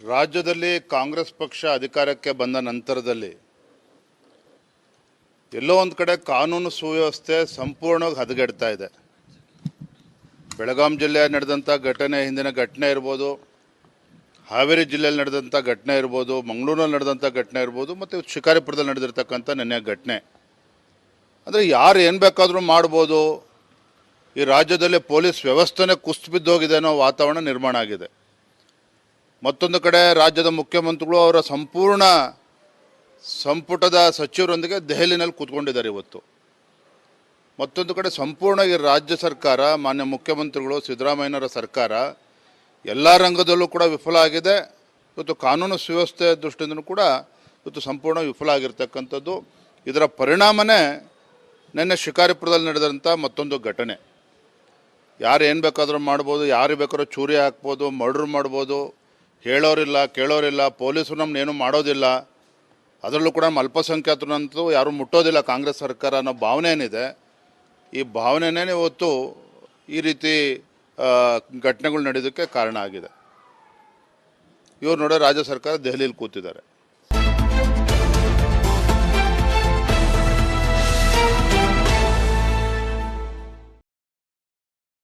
ರಾಜ್ಯದಲ್ಲಿ ಕಾಂಗ್ರೆಸ್ ಪಕ್ಷ ಅಧಿಕಾರಕ್ಕೆ ಬಂದ ನಂತರದಲ್ಲಿ ಎಲ್ಲೋ ಒಂದು ಕಡೆ ಕಾನೂನು ಸುವ್ಯವಸ್ಥೆ ಸಂಪೂರ್ಣವಾಗಿ ಹದಗೆಡ್ತಾ ಇದೆ. ಬೆಳಗಾಂ ಜಿಲ್ಲೆಯಲ್ಲಿ ನಡೆದಂಥ ಘಟನೆ, ಹಿಂದಿನ ಘಟನೆ ಇರ್ಬೋದು, ಹಾವೇರಿ ಜಿಲ್ಲೆಯಲ್ಲಿ ನಡೆದಂಥ ಘಟನೆ ಇರ್ಬೋದು, ಮಂಗಳೂರಿನಲ್ಲಿ ನಡೆದಂಥ ಘಟನೆ ಇರ್ಬೋದು, ಮತ್ತು ಶಿಕಾರಿಪುರದಲ್ಲಿ ನಡೆದಿರ್ತಕ್ಕಂಥ ನೆನ್ನೆ ಘಟನೆ. ಅಂದರೆ ಯಾರು ಏನು ಬೇಕಾದರೂ ಮಾಡ್ಬೋದು. ಈ ರಾಜ್ಯದಲ್ಲಿ ಪೊಲೀಸ್ ವ್ಯವಸ್ಥೆನೇ ಕುಸ್ತು ಬಿದ್ದೋಗಿದೆ ಅನ್ನೋ ವಾತಾವರಣ ನಿರ್ಮಾಣ ಆಗಿದೆ. ಮತ್ತೊಂದು ಕಡೆ ರಾಜ್ಯದ ಮುಖ್ಯಮಂತ್ರಿಗಳು ಅವರ ಸಂಪೂರ್ಣ ಸಂಪುಟದ ಸಚಿವರೊಂದಿಗೆ ದೆಹಲಿನಲ್ಲಿ ಕೂತ್ಕೊಂಡಿದ್ದಾರೆ ಇವತ್ತು. ಮತ್ತೊಂದು ಕಡೆ ಸಂಪೂರ್ಣ ಈ ರಾಜ್ಯ ಸರ್ಕಾರ, ಮಾನ್ಯ ಮುಖ್ಯಮಂತ್ರಿಗಳು, ಸಿದ್ದರಾಮಯ್ಯನವರ ಸರ್ಕಾರ ಎಲ್ಲ ರಂಗದಲ್ಲೂ ಕೂಡ ವಿಫಲ ಆಗಿದೆ. ಇವತ್ತು ಕಾನೂನು ಸುವ್ಯವಸ್ಥೆ ದೃಷ್ಟಿಯಿಂದಲೂ ಕೂಡ ಇವತ್ತು ಸಂಪೂರ್ಣ ವಿಫಲ ಆಗಿರ್ತಕ್ಕಂಥದ್ದು. ಇದರ ಪರಿಣಾಮನೇ ನಿನ್ನೆ ಶಿಕಾರಿಪುರದಲ್ಲಿ ನಡೆದಂಥ ಮತ್ತೊಂದು ಘಟನೆ. ಯಾರು ಏನು ಬೇಕಾದರೂ ಮಾಡ್ಬೋದು ಯಾರು ಬೇಕಾದ್ರೂ ಚೂರಿ ಹಾಕ್ಬೋದು, ಮರ್ಡ್ರ್ ಮಾಡ್ಬೋದು ಹೇಳೋರಿಲ್ಲ, ಕೇಳೋರಿಲ್ಲ, ಪೊಲೀಸರು ನಮ್ಮನ್ನ ಏನೂ ಮಾಡೋದಿಲ್ಲ. ಅದರಲ್ಲೂ ಕೂಡ ನಮ್ಮ ಅಲ್ಪಸಂಖ್ಯಾತರಂತೂ ಯಾರೂ ಮುಟ್ಟೋದಿಲ್ಲ ಕಾಂಗ್ರೆಸ್ ಸರ್ಕಾರ ಅನ್ನೋ ಭಾವನೆ ಏನಿದೆ. ಈ ಭಾವನೆನೇ ಇವತ್ತು ಈ ರೀತಿ ಘಟನೆಗಳು ನಡೆಯೋದಕ್ಕೆ ಕಾರಣ ಆಗಿದೆ. ಇವ್ರು ನೋಡೋ ರಾಜ್ಯ ಸರ್ಕಾರ ದೆಹಲಿಯಲ್ಲಿ ಕೂತಿದ್ದಾರೆ.